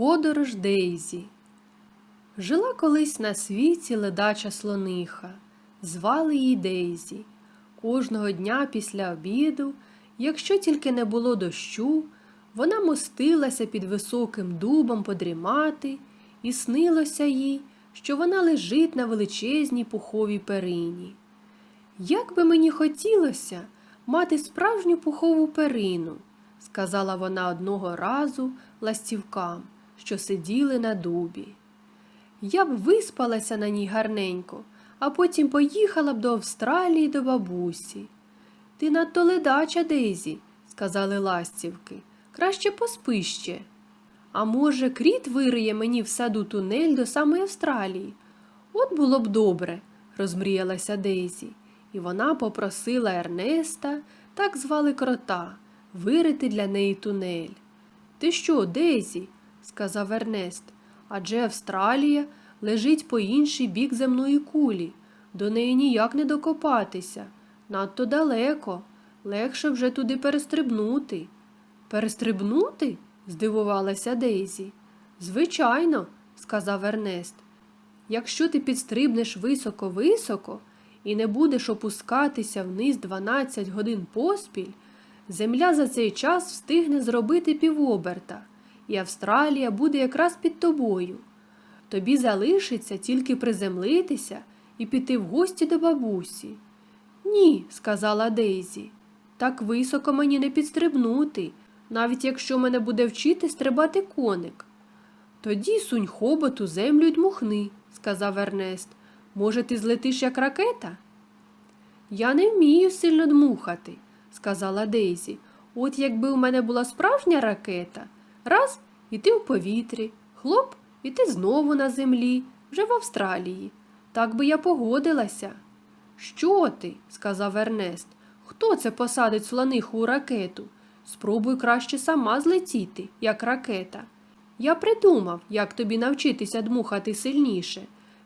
Подорож Дейзі. Жила колись на світі ледача слониха. Звали її Дейзі. Кожного дня після обіду, якщо тільки не було дощу, вона мостилася під високим дубом подрімати, і снилося їй, що вона лежить на величезній пуховій перині. Як би мені хотілося мати справжню пухову перину, сказала вона одного разу ластівкам, що сиділи на дубі. Я б виспалася на ній гарненько, а потім поїхала б до Австралії до бабусі. Ти надто ледача, Дейзі, сказали ластівки. Краще поспи ще. А може, кріт вириє мені в саду тунель до самої Австралії? От було б добре, розмріялася Дейзі, і вона попросила Ернеста, так звали крота, вирити для неї тунель. Ти що, Дейзі? Сказав Ернест. Адже Австралія лежить по інший бік земної кулі. До неї ніяк не докопатися. Надто далеко. Легше вже туди перестрибнути. Перестрибнути? здивувалася Дейзі. Звичайно, сказав Ернест. Якщо ти підстрибнеш високо-високо і не будеш опускатися вниз 12 годин поспіль, земля за цей час встигне зробити півоберта, і Австралія буде якраз під тобою. Тобі залишиться тільки приземлитися і піти в гості до бабусі. Ні, сказала Дейзі, так високо мені не підстрибнути, навіть якщо мене буде вчити стрибати коник. Тоді сунь хобот у землю й дмухни, сказав Ернест. Може, ти злетиш як ракета? Я не вмію сильно дмухати, сказала Дейзі. От якби у мене була справжня ракета, раз і ти в повітрі, хлоп, і ти знову на землі, вже в Австралії. Так би я погодилася. Що ти? сказав Ернест. Хто це посадить слониху у ракету? Спробуй краще сама злетіти, як ракета. Я придумав, як тобі навчитися дмухати сильніше.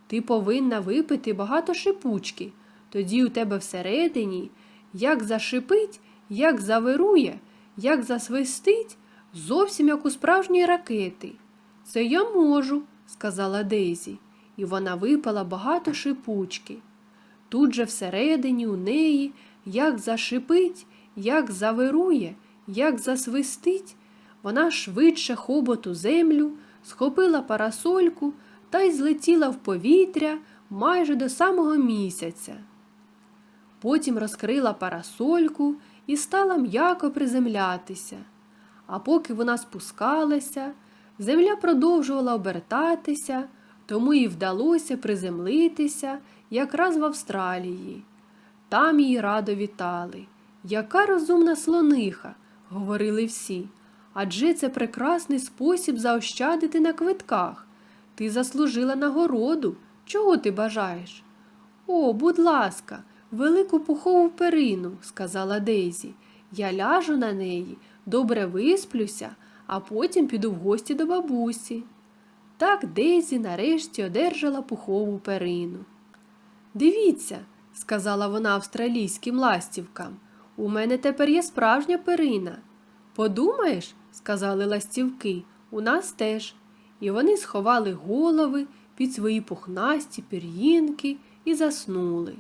Ти повинна випити багато шипучки. Тоді у тебе всередині як зашипить, як завирує, як засвистить, зовсім як у справжньої ракети. Це я можу, сказала Дейзі, і вона випила багато шипучки. Тут же всередині у неї як зашипить, як завирує, як засвистить, вона швидше хоботу землю, схопила парасольку та й злетіла в повітря майже до самого місяця. Потім розкрила парасольку і стала м'яко приземлятися. А поки вона спускалася, земля продовжувала обертатися, тому їй вдалося приземлитися якраз в Австралії. Там її радо вітали. Яка розумна слониха, говорили всі. Адже це прекрасний спосіб заощадити на квитках. Ти заслужила нагороду. Чого ти бажаєш? О, будь ласка, велику пухову перину, сказала Дейзі. Я ляжу на неї, добре висплюся, а потім піду в гості до бабусі. Так Дейзі нарешті одержала пухову перину. Дивіться, сказала вона австралійським ластівкам, у мене тепер є справжня перина. Подумаєш, сказали ластівки, у нас теж. І вони сховали голови під свої пухнасті пір'їнки і заснули.